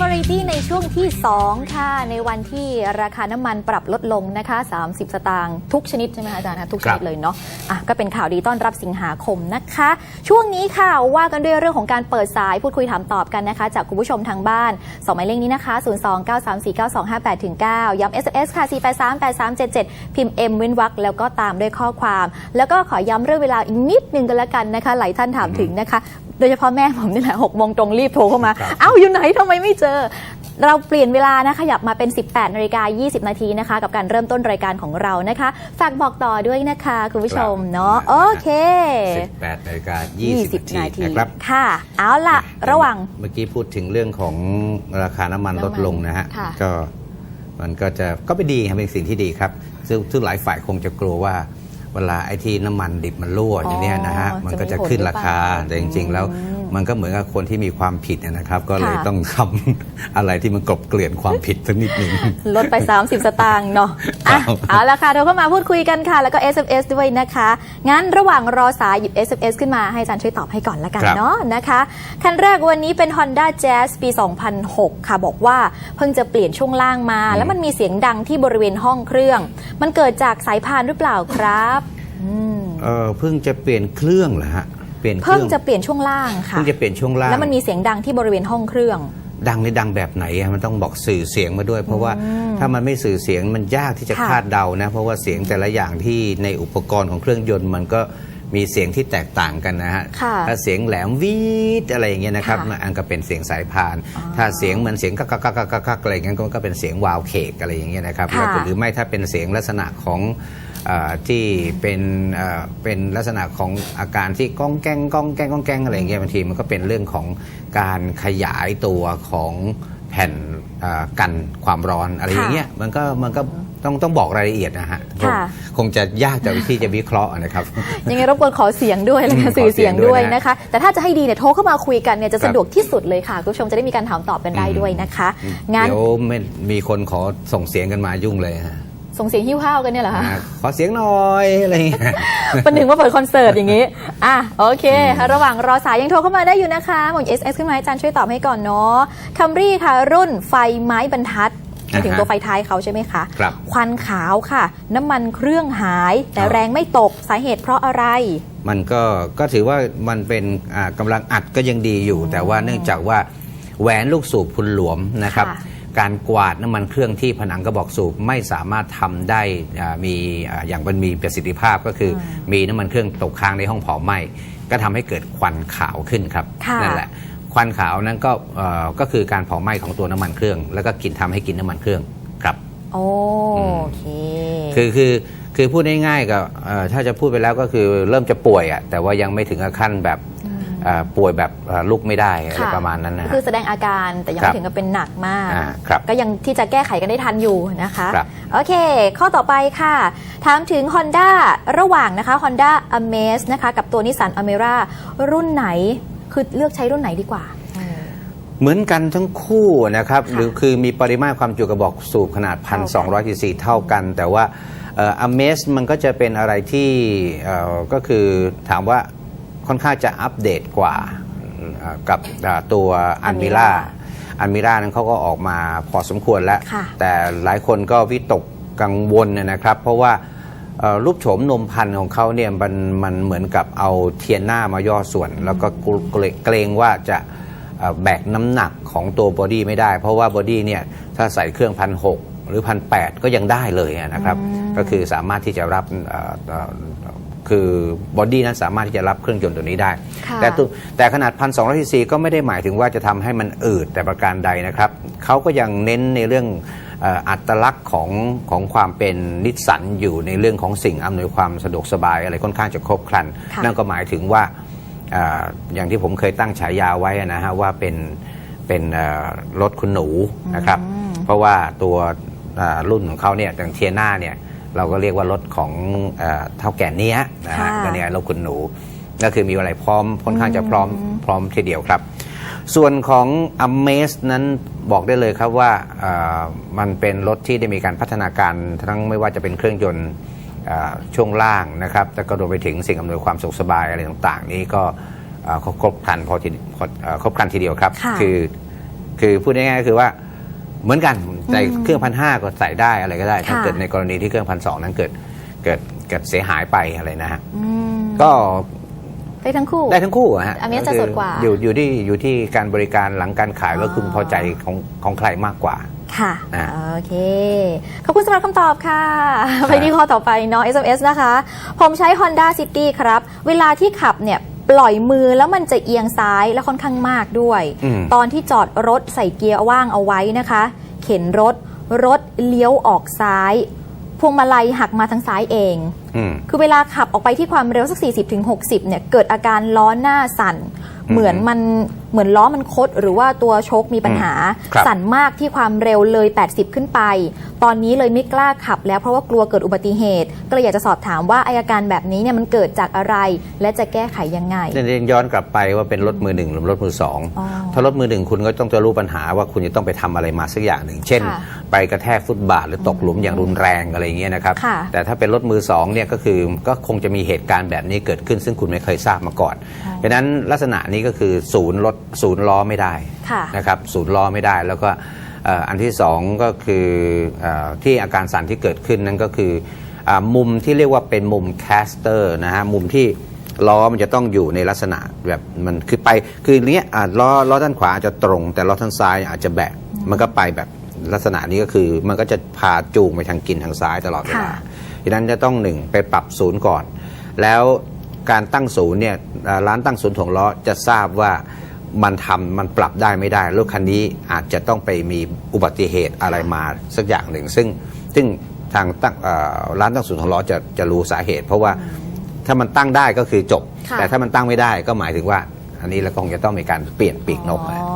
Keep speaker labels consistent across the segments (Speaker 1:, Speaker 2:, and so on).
Speaker 1: Variety ใน ช่วงที่ 2 ค่ะ ในวันที่ราคาน้ำมันปรับลดลงนะคะ 30 สตางค์ทุกชนิดใช่ไหมคะอาจารย์คะทุกชนิด
Speaker 2: ครับ
Speaker 1: เลยเนาะอะก็เป็นข่าวดีต้อนรับสิงหาคมนะคะ ช่วงนี้ค่ะว่ากันด้วยเรื่องของการเปิดสายพูดคุยถามตอบกันนะคะ จากคุณผู้ชมทางบ้านสองหมายเลขนี้นะคะ 0 2 9 3 4 9 2 5 8ถึง9ย้ำ SMS ค่ะ 4 8 3 8 3 7 7 พิมพ์ M เว้นวรรคแล้วก็ตามด้วยข้อความ แล้วก็ขอย้ำเรื่องเวลาอีกนิดนึงกันแล้วกันนะคะ หลายท่านถามถึงนะคะ โดยเฉพาะแม่ผมนี่แหละหกโมงตรงรีบโทรเข้ามา
Speaker 2: ครับ
Speaker 1: เอ้าอยู่ไหนทำไมไม่เจอเราเปลี่ยนเวลานะขยับมาเป็น 18นาฬิกา20 นาทีนะคะ กับการเริ่มต้นรายการของเรานะคะ ฝากบอกต่อด้วยนะคะ คุณผู้ชมเนาะโอเค
Speaker 2: 18นาฬิกา20 นาทีนะครับ
Speaker 1: ค่ะ เอาล่ะ ระหว่าง
Speaker 2: เมื่อกี้พูดถึงเรื่องของราคาน้ำมัน
Speaker 1: น้ำมัน
Speaker 2: ลดลงนะฮะ
Speaker 1: ค่ะ
Speaker 2: ก็มันก็จะก็เป็นดีครับเป็นสิ่งที่ดีครับ ซึ่งซึ่งหลายฝ่ายคงจะกลัวว่าเวลาไอ้ที่น้ำมันดิบมันรั่วอย่างเนี้ยนะฮะ
Speaker 1: อ๋อ
Speaker 2: มันก็
Speaker 1: จะ
Speaker 2: จะ
Speaker 1: มีผล
Speaker 2: ขึ้นราคา
Speaker 1: หรือเปล่า
Speaker 2: แต่จริง ๆ แล้ว
Speaker 1: อื ม
Speaker 2: มันก็เหมือนกับคนที่มีความผิดนะครับ ก็เลย
Speaker 1: ค่ะ
Speaker 2: ต้องทำอะไรที่มันกลบเกลื่อนความผิดสักนิดหนึ่ง
Speaker 1: ลดไป 30 สตางค์เนาะอะ
Speaker 2: ครับ
Speaker 1: เอาละค่ะ เราเข้ามาพูดคุยกันค่ะ แล้วก็ SMS ด้วยนะคะ งั้นระหว่างรอสายหยิบ SMS ขึ้นมาให้อาจารย์ช่วยตอบให้ก่อนละกัน
Speaker 2: ครับ
Speaker 1: เนาะนะคะคันแรกวันนี้เป็น Honda Jazz ปี 2006 ค่ะ บอกว่าเพิ่งจะเปลี่ยนช่วงล่างมา แล้วมันมีเสียงดังที่บริเวณห้องเครื่อง มันเกิดจากสายพานหรือเปล่าครับอืม
Speaker 2: เออเพิ่งจะเปลี่ยนเครื่องเหรอฮะเปลี่ยนเค
Speaker 1: เพิ่ง
Speaker 2: รื่อง
Speaker 1: จะเปลี่ยนช่วงล่างค่ะ
Speaker 2: เพิ่งจะเปลี่ยนช่วงล่าง
Speaker 1: แล้วมันมีเสียงดังที่บริเวณห้องเครื่อง
Speaker 2: ดังในดังแบบไหนอะมันต้องบอกสื่อเสียงมาด้วย เพราะว่าถ้ามันไม่สื่อเสียงมันยากที่จะ
Speaker 1: ค่ะ
Speaker 2: คาดเดานะเพราะว่าเสียงแต่ละอย่างที่ในอุปกรณ์ของเครื่องยนต์มันก็มีเสียงที่แตกต่างกันนะฮะ
Speaker 1: ค่ะ
Speaker 2: ถ้าเสียงแหลมวีดอะไรอย่างเงี้ยนะครับ
Speaker 1: ค่ะ
Speaker 2: มันอันก็เป็นเสียงสายพาน ถ้าเสียงเหมือนเสียงกักกักกักกักกักอะไรอย่างเงี้ยก็เป็นเสียงวาล์วเคกอะไรอย่างเงี้ยนะครับ
Speaker 1: ค่ะ
Speaker 2: แล้วก็หรือไม่ถ้าเป็นเสียงลักษณะของเอ่อ ที่เป็นเอ่อเป็นลักษณะของอาการที่ก้องแกงก้องแกงก้องแกงอะไรอย่างเงี้ยบางทีมันก็เป็นเรื่องของการขยายตัวของแผ่นเอ่อกันความร้อนอะไรอย่างเงี้ยมันก็มันก็ต้องต้องบอกรายละเอียดนะฮะ
Speaker 1: ค่ะ
Speaker 2: คงจะยากแต่ที่จะวิเคราะห์นะครับ
Speaker 1: ยังไงรบกวนขอเสียงด้วยเลย
Speaker 2: อื
Speaker 1: ค่ะ
Speaker 2: ม
Speaker 1: สื่อเสียง
Speaker 2: ขอเสียงด้
Speaker 1: ด้ว
Speaker 2: วยยนะ
Speaker 1: นะคะ แต่ถ้าจะให้ดีเนี่ยโทรเข้ามาคุยกันเนี่ยจะ
Speaker 2: ครับ
Speaker 1: สะดวกที่สุดเลยค่ะ คุณผู้ชมจะได้มีการถามตอบกันได้ด้วยนะคะ งั้น
Speaker 2: เดี๋ยวไม่มีคนขอส่งเสียงกันมายุ่งเลยฮะ
Speaker 1: ส่งเสียงหิ้วห้าวกันเนี่ยเหรอคะ
Speaker 2: อ่าขอเสียงหน่อยอะไรอย่างเงี้ย
Speaker 1: ประหนึ่งว่าเปิดคอนเสิร์ตอย่างนี้อะโอเคค่ะระหว่างรอสายยังโทรเข้ามาได้อยู่นะคะหมด SS ขึ้นมาให้อาจารย์ช่วยตอบให้ก่อนเนาะคัมรี่ค่ะรุ่นไฟไม้บรรทัดหมายถึง
Speaker 2: อ่าฮะ
Speaker 1: ตัวไฟท้ายเขาใช่ไหมคะ
Speaker 2: ครับ
Speaker 1: ควันขาวค่ะ น้ำมันเครื่องหาย แต่
Speaker 2: อ๋อ
Speaker 1: แรงไม่ตกสาเหตุเพราะอะไร
Speaker 2: มันก็ก็ถือว่ามันเป็นอ่ากำลังอัดก็ยังดีอยู่ แต่ว่าเนื่องจากว่าแหวนลูกสูบคุณหลวมนะครับ
Speaker 1: ค่ะ
Speaker 2: การกวาดน้ำมันเครื่องที่ผนังกระบอกสูบไม่สามารถทำได้อ่ามีอ่าอย่างมันมีประสิทธิภาพก็คืออมีน้ำมันเครื่องตกค้างในห้องเผาไหม้ก็ทำให้เกิดควันขาวขึ้นครับ
Speaker 1: ค่ะ
Speaker 2: นั่นแหละควันขาวนั้นก็เอ่อก็คือการเผาไหม้ของตัวน้ำมันเครื่อง แล้วก็กินทำให้กินน้ำมันเครื่องครับ
Speaker 1: โอเค
Speaker 2: คือคือคือพูดง่ายๆกับเอ่อถ้าจะพูดไปแล้วก็คือเริ่มจะป่วยอะแต่ว่ายังไม่ถึงกับขั้นแบบเอ่อ ป่วยแบบเอ่อลุกไม่ได้อะไร
Speaker 1: ค่ะ
Speaker 2: ประมาณนั้นนะฮะ
Speaker 1: คือแสดงอาการแต่ยัง
Speaker 2: ครั
Speaker 1: ไม่
Speaker 2: บ
Speaker 1: ถึงกับเป็นหนักมาก
Speaker 2: อ่าครับ
Speaker 1: ก็ยังที่จะแก้ไขกันได้ทันอยู่นะคะ
Speaker 2: ครับ
Speaker 1: โอเค ข้อต่อไปค่ะ ถามถึง Honda ระหว่างนะคะ Honda Amaze นะคะ กับตัว Nissan Almera รุ่นไหน คือเลือกใช้รุ่นไหนดีกว่า
Speaker 2: เหมือนกันทั้งคู่นะครับ
Speaker 1: ค่ะ
Speaker 2: หรือคือมีปริมาตรความจุกระบอกสูบขนาด
Speaker 1: เท่ากัน
Speaker 2: 1,200ซีซีเท่ากัน แต่ว่าอเมสมันก็จะเป็นอะไรที่เอ่อก็คือถามว่า ค่อนข้างจะอัปเดตกว่าเอ่อกับเอ่อตัวอันมิล่าอันมิล่านั้นเขาก็ออกมาพอสมควรแล้ว
Speaker 1: ค่ะ
Speaker 2: แต่หลายคนก็วิตกกังวลเนยนะครับ เพราะว่าเอ่อรูปโฉมนมพันธุ์ของเขาเนี่ยมันมันเหมือนกับเอาเทียนหน้ามาย่อส่วน แล้วก็เกรงเกรงว่าจะเอ่อแบกน้ำหนักของตัวบอดี้ไม่ได้ เพราะว่าบอดี้เนี่ยถ้าใส่เครื่องพันหหรือพันแก็ยังได้เลยนะครับ ก็คือสามารถที่จะรับเอ่อเอ่อ คือบอดี้นั้นสามารถที่จะรับเครื่องยนต์ตัวนี้ได้
Speaker 1: ค่ะ
Speaker 2: แต่ตัวแต่ขนาด1,200ซีซีก็ไม่ได้หมายถึงว่าจะทำให้มันอืดแต่ประการใดนะครับเขาก็ยังเน้นในเรื่องเอ่ออัตลักษณ์ของของความเป็นนิสสันอยู่ในเรื่องของสิ่งอำนวยความสะดวกสบายอะไรค่อนข้างจะครบครัน
Speaker 1: ค่ะ
Speaker 2: นั่นก็หมายถึงว่าเอ่ออย่างที่ผมเคยตั้งฉายาไว้นะฮะว่าเป็นเป็นเอ่อรถคุณหนูนะครับ เพราะว่าตัวเอ่อรุ่นของเขาเนี่ยอย่างเทียนาเนี่ย เราก็เรียกว่ารถของเอ่อเท่าแก่เนี้ยนะฮะ
Speaker 1: ค่ะ
Speaker 2: ก็เนี่ยรถคุณหนูก็คือมีอะไรพร้อมค่อนข้างจะพร้อมพร้อมทีเดียวครับ ส่วนของ Amaze นั้นบอกได้เลยครับว่าเอ่อมันเป็นรถที่ได้มีการพัฒนาการทั้งไม่ว่าจะเป็นเครื่องยนต์เอ่อช่วงล่างนะครับแต่ก็รวมไปถึงสิ่งอำนวยความสะดวกสบายอะไรต่าง ๆ นี้ก็เอ่อครบครันพอทีพอเอ่อครบครันทีเดียวครับ
Speaker 1: ค่ะ
Speaker 2: คือคือพูดง่ายๆก็คือว่า เหมือนกันใส่
Speaker 1: อืม
Speaker 2: เครื่องพันห้าก็ใส่ได้อะไรก็ได้ถ้า
Speaker 1: ค่ะ
Speaker 2: เกิดในกรณีที่เครื่องพันสองนั้นเกิดเกิดเกิดเสียหายไปอะไรนะฮะ
Speaker 1: อืม
Speaker 2: ก็
Speaker 1: ได้ทั้งคู่
Speaker 2: ได้ทั้งคู่อะฮะ
Speaker 1: อันนี้จะสดกว่า
Speaker 2: คืออยู่อยู่ที่อยู่ที่การบริการหลังการขายว่า
Speaker 1: อ๋อ
Speaker 2: คุณพอใจของของใครมากกว่า
Speaker 1: ค่ะ
Speaker 2: อ่า
Speaker 1: โอเค ขอบคุณสำหรับคำตอบค่ะ ไปที่ข้อต่อไปเนาะ SMS นะคะ ผมใช้ Honda City ครับ เวลาที่ขับเนี่ย ปล่อยมือแล้วมันจะเอียงซ้ายและค่อนข้างมากด้วย
Speaker 2: อืม
Speaker 1: ตอนที่จอดรถใส่เกียร์ว่างเอาไว้นะคะ เข็นรถรถเลี้ยวออกซ้าย พวงมาลัยหักมาทางซ้ายเอง
Speaker 2: อืม
Speaker 1: คือเวลาขับออกไปที่ความเร็วสัก 40-60ถึง60เนี่ย เกิดอาการล้อหน้าสั่น
Speaker 2: อืม
Speaker 1: เหมือนมันเหมือนล้อมันคด หรือว่าตัวโชคมีปัญหา
Speaker 2: ครับ
Speaker 1: สั่นมากที่ความเร็วเลย 80 ขึ้นไป ตอนนี้เลยไม่กล้าขับ แล้วเพราะว่ากลัวเกิดอุบัติเหตุ ก็เลยอยากจะสอบถามว่าอาอาการแบบนี้เนี่ยมันเกิดจากอะไร และจะแก้ไขยังไง
Speaker 2: เรียนย้อนกลับไปว่าเป็นรถมือหนึ่งหรือรถมือสอง
Speaker 1: อ๋อ
Speaker 2: ถ้ารถมือหนึ่งคุณก็ต้องจะรู้ปัญหาว่าคุณจะต้องไปทำอะไรมาสักอย่างหนึ่ง เช่น
Speaker 1: ค่ะ
Speaker 2: ไปกระแทกฟุตบาทหรือตกหลุมอย่างรุนแรงอะไรอย่างเงี้ยนะครับ
Speaker 1: ค่ะ
Speaker 2: แต่ถ้าเป็นรถมือสองเนี่ยก็คือก็คงจะมีเหตุการณ์แบบนี้เกิดขึ้น ซึ่งคุณไม่เคยทราบมาก่อน
Speaker 1: อ๋อ
Speaker 2: เพราะฉะนั้นลักษณะนี้ก็คือศูนย์รถศูนย์ล้อไม่ได้
Speaker 1: ค่ะ
Speaker 2: นะครับศูนย์ล้อไม่ได้แล้วก็เอ่ออันที่สองก็คือเออที่อาการสั่นที่เกิดขึ้นนั่นก็คืออามุมที่เรียกว่าเป็นมุมแคสเตอร์นะฮะมุมที่ล้อมันจะต้องอยู่ในลักษณะแบบมันคือไปคือเนี้ยอะล้อล้อด้านขวาอาจจะตรง แต่ล้อด้านซ้ายอาจจะแบกมันก็ไปแบบลักษณะนี้ก็คือมันก็จะพาจูงไปทางกินทางซ้ายตลอดเวลา
Speaker 1: ค่ะ
Speaker 2: ดังนั้นจะต้องหนึ่งไปปรับศูนย์ก่อน แล้ว การตั้งศูนย์เนี่ยอ่าร้านตั้งศูนย์ถ่วงล้อจะทราบว่ามันทำมันปรับได้ไม่ได้รถคันนี้อาจจะต้องไปมีอุบัติเหตุอะไรมาสักอย่างหนึ่ง ซึ่งซึ่งทางตั้งเอ่อร้านตั้งศูนย์ถ่วงล้อจะจะรู้สาเหตุ เพราะว่าถ้ามันตั้งได้ก็คือจบ
Speaker 1: ค่ะ
Speaker 2: แต่ถ้ามันตั้งไม่ได้ก็หมายถึงว่า อันนี้เราคงจะต้องมีการเปลี่ยนปีกนกนะ
Speaker 1: อ๋อ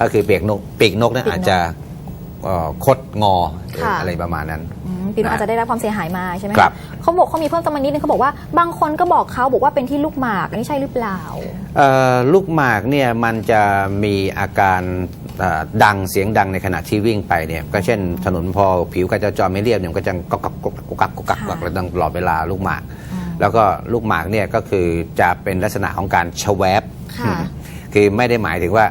Speaker 2: ก็คือปีกนกปีกนกนั้น
Speaker 1: ปีกนก
Speaker 2: อาจจะเอ่อคดงอ
Speaker 1: ค่ะ
Speaker 2: อะไรประมาณนั้น
Speaker 1: อืมปีนกอาจจะได้รับความเสียหายมาใช่ไหม
Speaker 2: ครับ
Speaker 1: เขาบอกเขามีเพิ่มเติมมานิดนึงเขาบอกว่าบางคนก็บอกเขาบอกว่าเป็นที่ลูกหมากอันนี้ใช่หรือเปล่า
Speaker 2: เอ่อลูกหมากเนี่ยมันจะมีอาการเอ่อดังเสียงดังในขณะที่วิ่งไปเนี่ยก็เช่นถนนพอผิวการจราจรไม่เรียบเนี่ยมันก็จะกกักกกักกกักกกัก
Speaker 1: ค่ะ
Speaker 2: ตลอดเวลาลูกหมาก
Speaker 1: อืม
Speaker 2: แล้วก็ลูกหมากเนี่ยก็คือจะเป็นลักษณะของการชแวบ
Speaker 1: ค่ะ
Speaker 2: คือไม่ได้หมายถึงว่า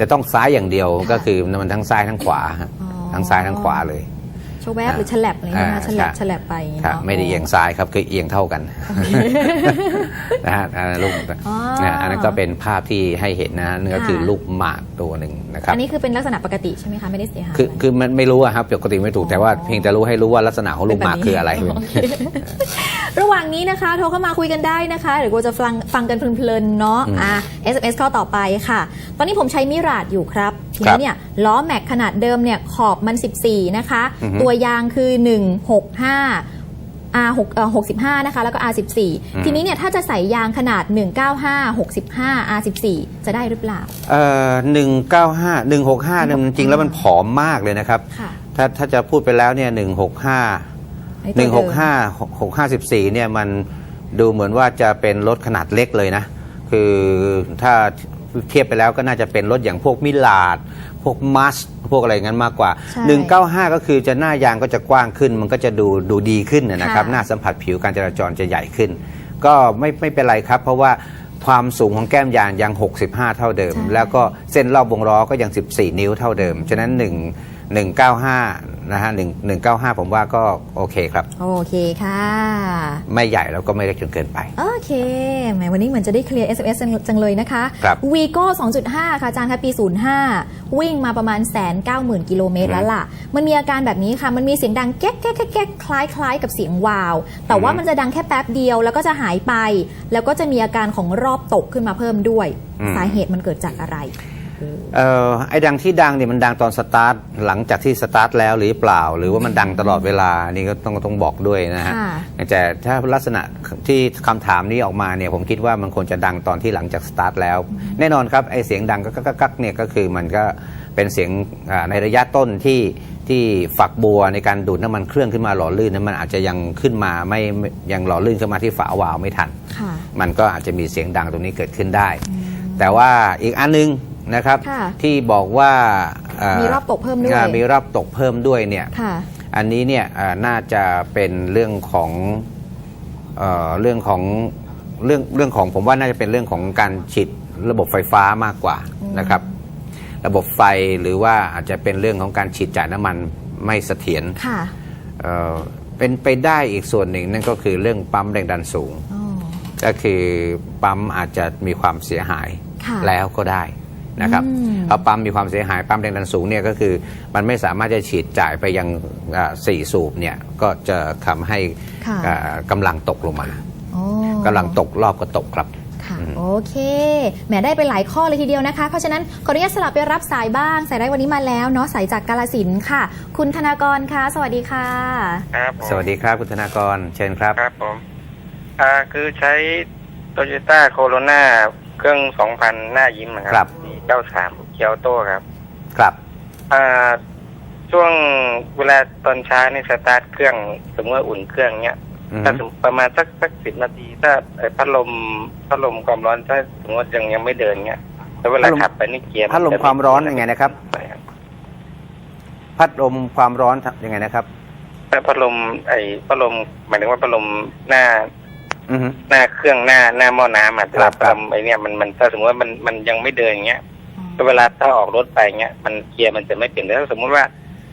Speaker 2: จะต้องซ้ายอย่างเดียว
Speaker 1: ค่ะ
Speaker 2: ก็คือมันทั้งซ้ายทั้งขวาฮะ
Speaker 1: อ๋อ
Speaker 2: ทั้งซ้ายทั้งขวาเลย
Speaker 1: โชว์แวบหรือฉลับอะไรเงี้ยนะ
Speaker 2: อ่า
Speaker 1: ฉลับ
Speaker 2: ใช่
Speaker 1: ฉลับไปอย่างเงี้ย
Speaker 2: ครับ
Speaker 1: เนาะ
Speaker 2: ไม่ได้เอียงซ้ายครับคือเอียงเท่ากันนะฮะอันนั้นลูก
Speaker 1: อ๋อ
Speaker 2: นะอันนั้นก็เป็นภาพที่ให้เห็นนะนั่นก็คือ
Speaker 1: ค่ะ
Speaker 2: ลูกหมากตัวหนึ่งนะครับ
Speaker 1: อันนี้คือเป็นลักษณะปกติใช่ไหมคะไม่ได้เสียหาย
Speaker 2: คือ
Speaker 1: อะไร
Speaker 2: คือมันไม่รู้อะครับปกติไม่ถูกแต่ว่า
Speaker 1: อ๋อ
Speaker 2: เพียงแต่รู้ให้รู้ว่าลักษณะของลูกหมาก
Speaker 1: เป็นแบบนี้
Speaker 2: คืออะไร
Speaker 1: โอเคระหว่างนี้นะคะโทรเข้ามาคุยกันได้นะคะเดี๋ยวกูจะฟังฟังกันเพลินๆเนาะ
Speaker 2: อืม
Speaker 1: อะ SMS ข้อต่อไปค่ะ ตอนนี้ผมใช้มิราดอยู่ครับ ที
Speaker 2: ครั
Speaker 1: นี้
Speaker 2: บ
Speaker 1: เนี่ยล้อแม็กขนาดเดิมเนี่ยขอบมัน 14 นะคะ
Speaker 2: อือฮึ
Speaker 1: ตัวยางคือ 165 R6 เอ่อ65 นะคะ แล้วก็ R14
Speaker 2: อืม
Speaker 1: ทีนี้เนี่ย ถ้าจะใส่ยางขนาด 195 65 R14 จะได้หรือเปล่า
Speaker 2: เอ่อหนึ่งเก้าห้าหนึ่งหกห้าเนี่ยจริงๆแล้วมันผอมมากเลยนะครับ
Speaker 1: ค่ะ
Speaker 2: ถ้าถ้าจะพูดไปแล้วเนี่ยหนึ่งหกห้า
Speaker 1: อัน
Speaker 2: หนึ่
Speaker 1: นี้
Speaker 2: ง
Speaker 1: ตั
Speaker 2: ห
Speaker 1: ว
Speaker 2: ก
Speaker 1: เดิม
Speaker 2: ห้าหกห้าสิบสี่เนี่ย มันดูเหมือนว่าจะเป็นรถขนาดเล็กเลยนะ คือถ้า เทียบไปแล้วก็น่าจะเป็นรถอย่างพวกมิลาด พวกมัสพวกอะไรงั้นมากกว่า
Speaker 1: ใช่
Speaker 2: 195 ก็คือจะหน้ายางก็จะกว้างขึ้น มันก็จะดูดูดีขึ้นนะนะครับ
Speaker 1: ค่ะ
Speaker 2: หน้าสัมผัสผิวการจราจรจะใหญ่ขึ้น ก็ไม่ไม่เป็นไรครับ เพราะว่าความสูงของแก้มยางยัง 65 เท่าเดิม
Speaker 1: ใช่
Speaker 2: แล้วก็เส้นรอบวงล้อก็ยัง 14 นิ้วเท่าเดิม ฉะนั้น1 195 นะฮะ1 195 ผมว่าก็โอเคครับ
Speaker 1: โอเคค่ะ
Speaker 2: ไม่ใหญ่แล้วก็ไม่เล็กจนเกินไป
Speaker 1: โอเคแหมวันนี้เหมือนจะได้เคลียร์ SMS จังจังเลยนะคะ
Speaker 2: ครับ
Speaker 1: วีโก้2.5 ค่ะอาจารย์คะปี 05 วิ่งมาประมาณแสนเก้าหมื่นกิโลเมตรแล้วล่ะ มันมีอาการแบบนี้ค่ะ มันมีเสียงดังแก๊กแก๊กแก๊กแก๊กคล้ายคล้ายกับเสียงวาว แต่ว่า
Speaker 2: อืม
Speaker 1: มันจะดังแค่แป๊บเดียวแล้วก็จะหายไป แล้วก็จะมีอาการของรอบตกขึ้นมาเพิ่มด้วย สาเหตุมันเกิดจากอะไร
Speaker 2: เอ่อไอ้ดังที่ดังเนี่ยมันดังตอนสตาร์ทหลังจากที่สตาร์ทแล้วหรือเปล่า หรือว่ามันดังตลอดเวลาอันนี่ก็ต้องต้องบอกด้วยนะฮะ
Speaker 1: ค่ะ
Speaker 2: แต่ถ้าลักษณะที่คำถามนี้ออกมาเนี่ยผมคิดว่ามันควรจะดังตอนที่หลังจากสตาร์ทแล้ว แน่นอนครับไอ้เสียงดังกักกักกักเนี่ยก็คือมันก็เป็นเสียงอ่าในระยะต้นที่ที่ฝักบัวในการดูดน้ำมันเครื่องขึ้นมาหล่อลื่นนั้นมันอาจจะยังขึ้นมาไม่ไม่ยังหล่อลื่นขึ้นมาที่ฝาวาล์วไม่ทัน
Speaker 1: ค่ะ
Speaker 2: มันก็อาจจะมีเสียงดังตรงนี้เกิดขึ้นได้ แต่ว่าอีกอันนึง นะครับ
Speaker 1: ค่ะ
Speaker 2: ที่บอกว่าเมี
Speaker 1: รอบตกเพิ่มด้วย
Speaker 2: อ่ามีรอบตกเพิ่มด้วยเนี่ย
Speaker 1: ค่ะ
Speaker 2: อันนี้เนี่ยเอ่อน่าจะเป็นเรื่องของเอ่อเรื่องของเรื่องเรื่องของผมว่าน่าจะเป็นเรื่องของการฉีดระบบไฟฟ้ามากกว่านะครับ ระบบไฟหรือว่าอาจจะเป็นเรื่องของการฉีดจ่ายน้ำมันไม่เสถียร
Speaker 1: ค่ะ
Speaker 2: เอ่อเป็นไปได้อีกส่วนหนึ่งนั่นก็คือเรื่องปั๊มแรงดันสูง
Speaker 1: อ๋อ
Speaker 2: ก็คือปั๊มอาจจะมีความเสียหาย
Speaker 1: ค่ะ
Speaker 2: แล้วก็ได้ นะครับ
Speaker 1: อืม
Speaker 2: เพราะปั๊มมีความเสียหายปั๊มแรงดันสูงเนี่ยก็คือ มันไม่สามารถจะฉีดจ่ายไปยังอ่าสี่สูบเนี่ยก็จะทำให้
Speaker 1: ค่ะ
Speaker 2: อ่ากำลังตกลงมา
Speaker 1: โอ้
Speaker 2: กำลังตกรอบก็ตกครับ
Speaker 1: ค่ะ
Speaker 2: อืม
Speaker 1: โอเค แหมได้ไปหลายข้อเลยทีเดียวนะคะ เพราะฉะนั้นขออนุญาตสลับไปรับสายบ้าง สายแรกวันนี้มาแล้วเนาะสายจากกาลสินธุ์ค่ะ คุณธนากรคะสวัสดีค่ะ
Speaker 3: ครับผม
Speaker 2: สวัสดีครับคุณธนากร เชิญครับ
Speaker 3: ครับผม อ่า คือใช้โตโยต้าโคโรนา เครื่องสองพันหน้ายิ้มนะค
Speaker 2: ครั
Speaker 3: รับเจ้าสามเคียวโต้ครับ
Speaker 2: ครับ
Speaker 3: อ่าช่วงเวลาตอนเช้านี่สตาร์ทเครื่องสมมติว่าอุ่นเครื่องเนี้ย
Speaker 2: อือฮึ
Speaker 3: ถ้าสมมุติประมาณสักสักสิบนาที ถ้าไอ้พัดลมพัดลมความร้อนถ้าสมมติยังยังไม่เดินเงี้ยแล้วเวลาขับไปนี่เกียร์น
Speaker 2: พัดลม
Speaker 3: จะ
Speaker 2: ความร้อนยังไงนะครับ
Speaker 3: ใช่ครับ
Speaker 2: พัดลมความร้อนทำยังไงนะครับ
Speaker 3: ถ้าพัดลมไอ้พัดลมหมายถึงว่าพัดลมหน้า
Speaker 2: อือฮึ
Speaker 3: หน้าเครื่องหน้าหน้าหม้อน้ำอะ
Speaker 2: ครับครับ
Speaker 3: ทำไอเนี่ยมันมันถ้าสมมติว่ามันมันยังไม่เดินเงี้ยก็เวลาถ้าออกรถไปเงี้ยมันเกียร์มันจะไม่เปลี่ยนแต่ถ้าสมมติว่า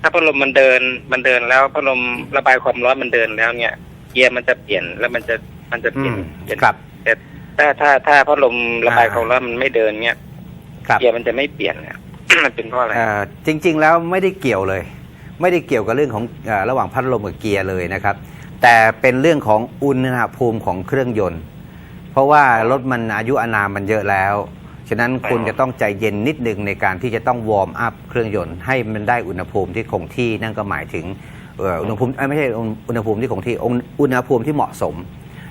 Speaker 3: ถ้าพัดลมมันเดินมันเดินแล้วพัดลมระบายความร้อนมันเดินแล้วเนี่ย เกียร์มันจะเปลี่ยนแล้วมันจะมันจะเป
Speaker 2: อื
Speaker 3: ลี่ยน
Speaker 2: ม
Speaker 3: เปลี่ยน
Speaker 2: ครับ
Speaker 3: แต่ถ้าถ้าถ้าพัดลมระบาย
Speaker 2: อ่า
Speaker 3: ความร้อนมันไม่เดินเนี่ย
Speaker 2: ครับ
Speaker 3: เกียร์มันจะไม่เปลี่ยนเนี่ยมันเป็นเพราะอะไร
Speaker 2: เอ่อจริง ๆ แล้วไม่ได้เกี่ยวเลย ไม่ได้เกี่ยวกับเรื่องของเออระหว่างพัดลมกับเกียร์เลยนะครับ แต่เป็นเรื่องของอุณหภูมิของเครื่องยนต์ เพราะว่ารถมันอายุอานามมันเยอะแล้ว ฉะนั้นคุณจะต้องใจเย็นนิดนึงในการที่จะต้องวอร์มอัพเครื่องยนต์ให้มันได้อุณหภูมิที่คงที่นั่นก็หมายถึงเอ่ออุณหภูมิเอ้ยไม่ใช่อุณหภูมิที่คงที่อุณหภูมิที่เหมาะสม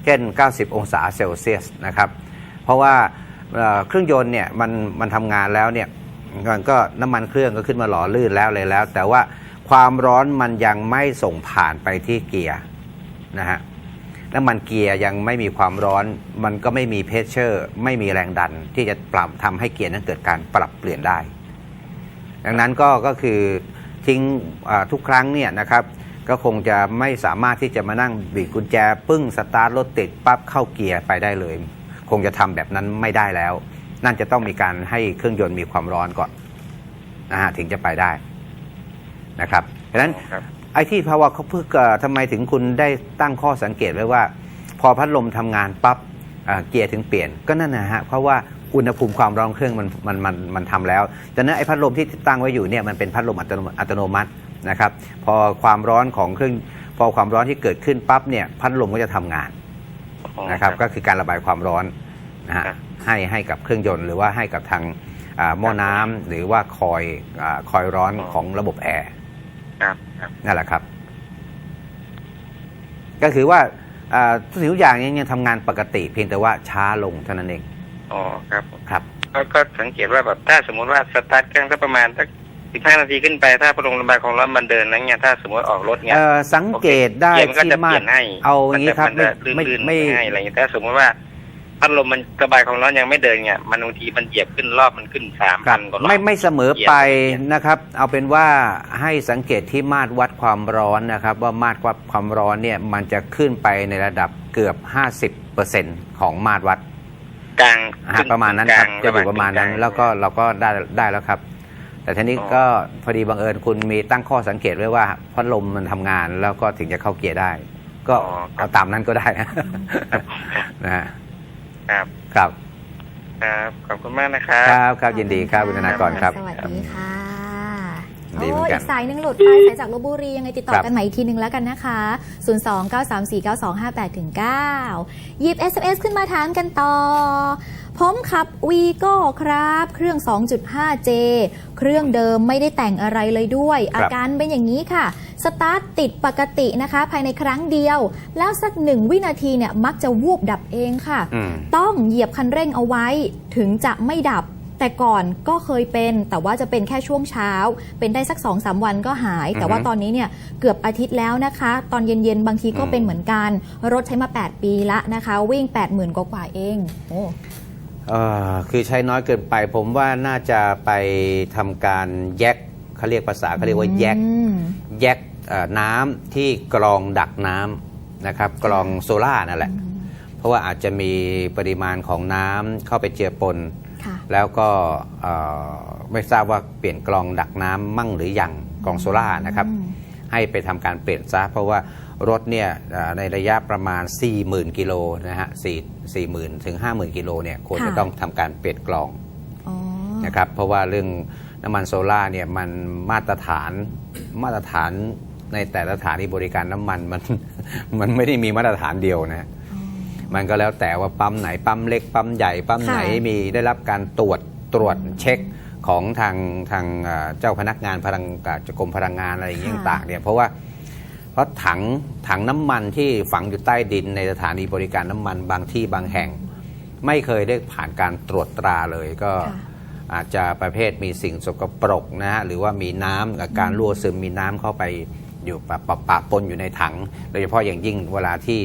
Speaker 2: เช่น 90 องศาเซลเซียสนะครับ เพราะว่าเอ่อเครื่องยนต์เนี่ยมันมันทำงานแล้วเนี่ยมันก็น้ำมันเครื่องก็ขึ้นมาหล่อลื่นแล้วเลยแล้ว แต่ว่าความร้อนมันยังไม่ส่งผ่านไปที่เกียร์ นะฮะน้ำมันเกียร์ยังไม่มีความร้อน มันก็ไม่มีเพชเชอร์ ไม่มีแรงดันที่จะปรับทำให้เกียร์นั้นเกิดการปรับเปลี่ยนได้ ดังนั้นก็ก็คือทิ้งทุกครั้งเนี่ยนะครับก็คงจะไม่สามารถที่จะมานั่งบีบกุญแจ ปึ้งสตาร์ทรถติดปั๊บเข้าเกียร์ไปได้เลย คงจะทำแบบนั้นไม่ได้แล้ว นั่นจะต้องมีการให้เครื่องยนต์มีความร้อนก่อนนะฮะถึงจะไปได้นะครับดังนั้น ไอ้ที่ภาวะเขาเพิ่งเอ่อทำไมถึงคุณได้ตั้งข้อสังเกตไว้ว่า พอพัดลมทำงานปั๊บเอ่อเกียร์ถึงเปลี่ยนก็นั่นนะฮะเพราะว่าอุณหภูมิความร้อนของเครื่องมันมันมันมันทำแล้วแต่นั้นไอ้พัดลมที่ตั้งไว้อยู่เนี่ยมันเป็นพัดลมอัตโนอัตโนมัตินะครับ พอความร้อนของเครื่องพอความร้อนที่เกิดขึ้นปั๊บเนี่ยพัดลมก็จะทำงานนะครับ ก็คือการระบายความร้อนนะฮะ
Speaker 3: ครับ
Speaker 2: ให้ให้กับเครื่องยนต์หรือว่าให้กับทางอ่าหม้อน้ำหรือว่าคอยอาคอยร้อนของระบบแอร์
Speaker 3: ครับ ครับ
Speaker 2: นั่นแหละครับ ก็คือว่าอ่าทุกสิ่งทุกอย่างยังยังทำงานปกติ เพียงแต่ว่าช้าลงเท่านั้นเอง
Speaker 3: อ๋อครับ
Speaker 2: ครับ
Speaker 3: ก็ก็สังเกตว่าแบบถ้าสมมติว่าสตาร์ทเครื่องสักประมาณสักสิบห้านาทีขึ้นไปถ้าพัดลมระบายความร้อนมันเดินแล้วเนี่ยถ้าสมมติออกรถเนี่ย
Speaker 2: เอ่อสังเกตได้
Speaker 3: เกียร์มันก็
Speaker 2: ที่
Speaker 3: จะเป
Speaker 2: มา
Speaker 3: ลี่
Speaker 2: ก
Speaker 3: ยนให้
Speaker 2: เอาอย่างนี้ครับ
Speaker 3: มันจะ
Speaker 2: ไม่
Speaker 3: ลื่น
Speaker 2: ไม่
Speaker 3: ๆ
Speaker 2: ไม่
Speaker 3: ให้อะไรอย่างเงี้ยแต่สมมติว่า พัดลมมันระบายความร้อนยังไม่เดินเนี่ยมันบางทีมันเหยียบขึ้นรอบมันขึ้นสาม
Speaker 2: ครั
Speaker 3: พั
Speaker 2: บ
Speaker 3: นกว่ารอบ
Speaker 2: ไม่ไม่เสมอไป
Speaker 3: เหยียบ
Speaker 2: นะครับ เอาเป็นว่าให้สังเกตที่มาตรวัดความร้อนนะครับ ว่ามาตรวัดความร้อนเนี่ยมันจะขึ้นไปในระดับเกือบ50%ของมาตรวัด
Speaker 3: กลาง
Speaker 2: อ่าประมาณนั้นครับจะอยู่ประมาณนั้นแล้วก็เราก็ได้ได้แล้วครับ แต่ทีนี้ก็พอดีบังเอิญคุณมีตั้งข้อสังเกตไว้ว่าพัดลมมันทำงานแล้วก็ถึงจะเข้าเกียร์ได้ ก็เอาตามนั้นก็ได้นะฮะ
Speaker 3: ครับ
Speaker 2: ครับ
Speaker 3: ครับขอบคุณมากนะครับ
Speaker 2: ครับครับยินดีครับคุณธนากรครับ
Speaker 1: สวัสดีค่ะ
Speaker 2: ดีเหมื
Speaker 1: โอ้
Speaker 2: อนกัน
Speaker 1: อีกสายหนึ่งหลุดไปสายจากลบบุรียังไงติดต่อ
Speaker 2: ครับ
Speaker 1: กันใหม่อีกทีหนึ่งแล้วกันนะคะ 0 2 9 3 4 9 2 5 8ถึง9หยิบ SMS ขึ้นมาถามกันต่อ ผมขับวีโก้ครับ เครื่อง 2.5J เครื่องเดิมไม่ได้แต่งอะไรเลยด้วย
Speaker 2: ครับ
Speaker 1: อาการเป็นอย่างนี้ค่ะ สตาร์ทติดปกตินะคะ ภายในครั้งเดียว แล้วสักหนึ่งวินาทีเนี่ยมักจะวูบดับเองค่ะ
Speaker 2: อืม
Speaker 1: ต้องเหยียบคันเร่งเอาไว้ถึงจะไม่ดับแต่ก่อนก็เคยเป็นแต่ว่าจะเป็นแค่ช่วงเช้า เป็นได้สัก2อสาวันก็หาย แต่ว่า
Speaker 2: อือฮึ
Speaker 1: ตอนนี้เนี่ยเกือบอาทิตย์แล้วนะคะ ตอนเย็นๆ บางทีก็
Speaker 2: อืม
Speaker 1: เป็นเหมือนกัน รถใช้มา 8 ปีละนะคะ วิ่ง 8 0,000 กว่าๆเองโอ้
Speaker 2: เอ่อ คือใช้น้อยเกินไป ผมว่าน่าจะไปทำการแยกเขาเรียกภาษาเขาเรียกว่าแยก
Speaker 1: อืม
Speaker 2: แยกเอ่อน้ำที่กรองดักน้ำนะครับ กรองโซล่านั่นแหละ เพราะว่าอาจจะมีปริมาณของน้ำเข้าไปเจือปน
Speaker 1: ค่ะ
Speaker 2: แล้วก็เอ่อไม่ทราบว่าเปลี่ยนกรองดักน้ำมั่งหรือยังกรองโซล่านะครับ
Speaker 1: อืม
Speaker 2: ให้ไปทำการเปลี่ยนซะเพราะว่า รถเนี่ยเอ่อในระยะประมาณ 40,000กิโลนะฮะ4 40,000ถึง50,000กิโลเนี่ยควรจะ
Speaker 1: ค่ะ
Speaker 2: ต้องทำการเปลี่ยนกรอง
Speaker 1: อ๋อ
Speaker 2: นะครับเพราะว่าเรื่องน้ำมันโซล่าเนี่ยมันมาตรฐานมาตรฐานในแต่ละสถานีบริการน้ำมันมันมันไม่ได้มีมาตรฐานเดียวนะมันก็แล้วแต่ว่าปั๊มไหนปั๊มเล็กปั๊มใหญ่ปั๊มไหน
Speaker 1: ค่ะ
Speaker 2: มีได้รับการตรวจตรวจเช็คของทางทางเอ่อเจ้าพนักงานพลังอ่ากรมพลังงานอะไรอย่างเงี้ย
Speaker 1: ค่ะ
Speaker 2: ต่างๆเนี่ยเพราะว่า เพราะถังถังน้ำมันที่ฝังอยู่ใต้ดินในสถานีบริการน้ำมันบางที่บางแห่ง ไม่เคยได้ผ่านการตรวจตราเลยก็
Speaker 1: ค่ะ
Speaker 2: อาจจะประเภทมีสิ่งสกปรกนะฮะหรือว่ามีน้ำกับการรั่วซึมมีน้ำเข้าไปอยู่ปะปะปะปนอยู่ในถัง โดยเฉพาะอย่างยิ่งเวลาที่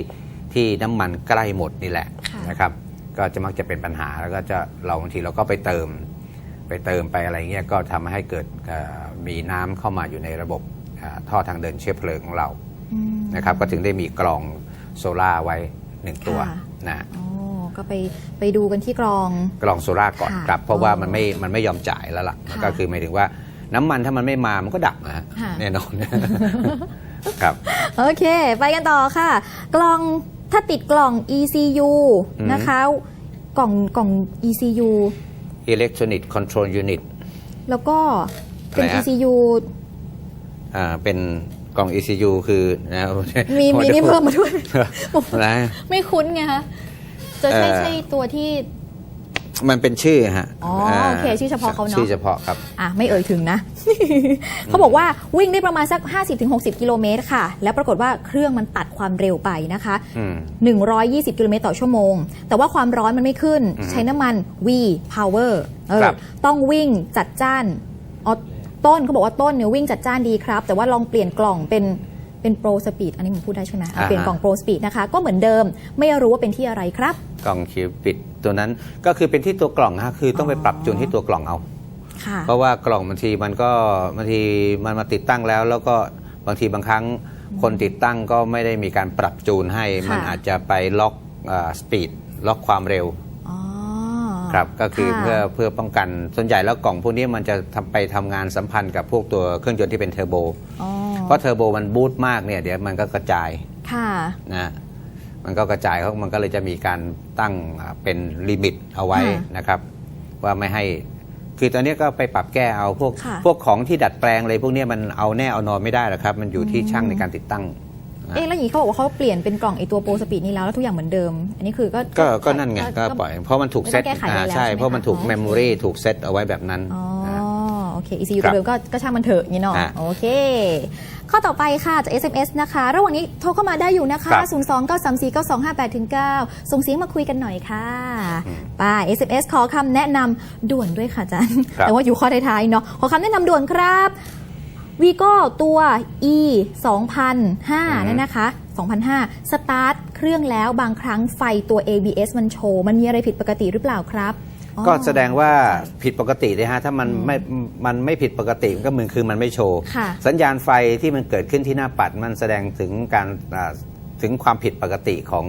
Speaker 2: ที่น้ำมันใกล้หมดนี่แหละ
Speaker 1: ค่ะ
Speaker 2: นะครับก็จะมักจะเป็นปัญหาแล้วก็จะเราบางทีเราก็ไปเติม ไปเติมไปอะไรเงี้ยก็ทำให้เกิดเอ่อมีน้ำเข้ามาอยู่ในระบบเอ่อ ท่อทางเดินเชื้อเพลิงของเรา
Speaker 1: อืม
Speaker 2: นะครับก็ถึงได้มีกล่องโซล่าร์ไว้หนึ่งตัว
Speaker 1: ค่ะ
Speaker 2: นะ
Speaker 1: อ๋อก็ไปไปดูกันที่กรอง
Speaker 2: กล่องโซล่าร์ก่อน
Speaker 1: ค่ะ
Speaker 2: ครับ เพราะว่า
Speaker 1: อ๋อ
Speaker 2: มันไม่มันไม่ยอมจ่ายแล้วล่ะ
Speaker 1: ค่ะ
Speaker 2: ก็คือหมายถึงว่าน้ำมันถ้ามันไม่มามันก็ดับนะฮะ
Speaker 1: ค่ะ
Speaker 2: แน่นอนครับ
Speaker 1: โอเค ไปกันต่อค่ะ กล่องถ้าติดกล่อง ECU
Speaker 2: อืม
Speaker 1: นะคะกล่องกล่อง ECU
Speaker 2: Electronic Control Unit
Speaker 1: แล้วก็เป็น
Speaker 2: อะไรฮะ
Speaker 1: ECU
Speaker 2: อ่าเป็นกล่อง ECU คือนะ
Speaker 1: มีมีนี่เพิ่มมาด้วย
Speaker 2: อะไร
Speaker 1: ไม่คุ้นไงคะจะใช่
Speaker 2: เอ่อ
Speaker 1: ใช่ตัวที่
Speaker 2: มันเป็นชื่อฮะ
Speaker 1: อ๋อโอเคชื่อเฉพาะเขาเนอะ
Speaker 2: ชื่อเฉพาะครับ
Speaker 1: อะ ไม่เอ่ยถึงนะ เขาบอกว่าวิ่งได้ประมาณสัก 50-60 กิโลเมตรค่ะ แล้วปรากฏว่าเครื่องมันตัดความเร็วไปนะคะ
Speaker 2: อืม
Speaker 1: 120 กิโลเมตรต่อชั่วโมง แต่ว่าความร้อนมันไม่ขึ้น
Speaker 2: อืม
Speaker 1: ใช้น้ำมัน V Power เออ
Speaker 2: ครับ
Speaker 1: ต้องวิ่งจัดจ้านอ๋อ ต้นเขาบอกว่าต้นเนี่ยวิ่งจัดจ้านดีครับ แต่ว่าลองเปลี่ยนกล่องเป็นเป็นโปรสปีดอันนี้ผมพูดได้ใช่ไหมอะเปลี่ยนกล่องโปรสปีดนะคะ ก็เหมือนเดิมไม่รู้ว่าเป็นที่อะไรครับ
Speaker 2: กล่องคิวปิดตัวนั้นก็คือเป็นที่ตัวกล่องฮะคือต้องไปปรับจูนที่ตัวกล่องเอา
Speaker 1: ค่ะ
Speaker 2: เพราะว่ากล่องบางทีมันก็บางทีมันมาติดตั้งแล้ว แล้วก็บางทีบางครั้งคนติดตั้งก็ไม่ได้มีการปรับจูนให้
Speaker 1: ค่ะ
Speaker 2: มันอาจจะไปล็อกสปีดล็อกความเร็ว
Speaker 1: อ๋อ
Speaker 2: ครับก็คือ
Speaker 1: ค่ะ
Speaker 2: เพื่อเพื่อป้องกันส่วนใหญ่แล้วกล่องพวกนี้มันจะทำไปทำงานสัมพันธ์กับพวกตัวเครื่องยนต์ที่เป็นเทอร์โบ
Speaker 1: อ๋อ
Speaker 2: เพราะเทอร์โบมันบูตมากเนี่ยเดี๋ยวมันก็กระจาย
Speaker 1: ค่ะ
Speaker 2: นะมันก็กระจายเขามันก็เลยจะมีการตั้งอ่าเป็นลิมิตเอาไว้
Speaker 1: ค่ะ
Speaker 2: นะครับ ว่าไม่ให้คือตอนนี้ก็ไปปรับแก้เอาพวก
Speaker 1: ค่ะ
Speaker 2: พวกของที่ดัดแปลงอะไรพวกเนี้ยมันเอาแน่เอานอนไม่ได้หรอกครับ มันอยู่ที่ช่างในการติดตั้งนะ
Speaker 1: เอ๊ะแล้วอย่างนี้เขาบอกว่าเขาเปลี่ยนเป็นกล่องไอตัวโปรสปีดนี้แล้วแล้วทุกอย่างเหมือนเดิม อันนี้คือก็
Speaker 2: ก็ก็นั่นไงก็ปล่อยเพราะมันถูกเซต
Speaker 1: ไม่ต้องแก้ไขอะไร
Speaker 2: อ่า
Speaker 1: แล้ว
Speaker 2: ใช่
Speaker 1: ใช่ไหม
Speaker 2: เพราะมันถูก
Speaker 1: คะ
Speaker 2: เมมโมรีถูกเซตเอาไว้แบบนั้น
Speaker 1: อ๋อ
Speaker 2: นะ
Speaker 1: โอเค ECU
Speaker 2: ครับ
Speaker 1: เดิมก็ก็ช่างมันเถอะอย่างนี้เนาะ
Speaker 2: ฮะ
Speaker 1: โอเคข้อต่อไปค่ะจาก SMS นะคะ ระหว่างนี้โทรเข้ามาได้อยู่นะคะ
Speaker 2: ครับ
Speaker 1: 0 2 9 3 4 9 2 5 8ถึง9ส่งเสียงมาคุยกันหน่อยค่ะไป้า SMS ขอคำแนะนำด่วนด้วยค่ะอาจารย์
Speaker 2: ครับ
Speaker 1: แต่ว่าอยู่ข้อท้ายๆเนาะขอคำแนะนำด่วนครับ วีโก้ตัว e 2005นั่นนะคะ2005 สตาร์ทเครื่องแล้วบางครั้งไฟตัว ABS มันโชว์มันมีอะไรผิดปกติหรือเปล่าครับอ๋อ
Speaker 2: ก็แสดงว่าผิดปกติเลยฮะถ้ามันไม่มันไม่ผิดปกติก็มือคือมันไม่โชว์
Speaker 1: ค่ะ
Speaker 2: สัญญาณไฟที่มันเกิดขึ้นที่หน้าปัดมันแสดงถึงการอ่า ถึงความผิดปกติของ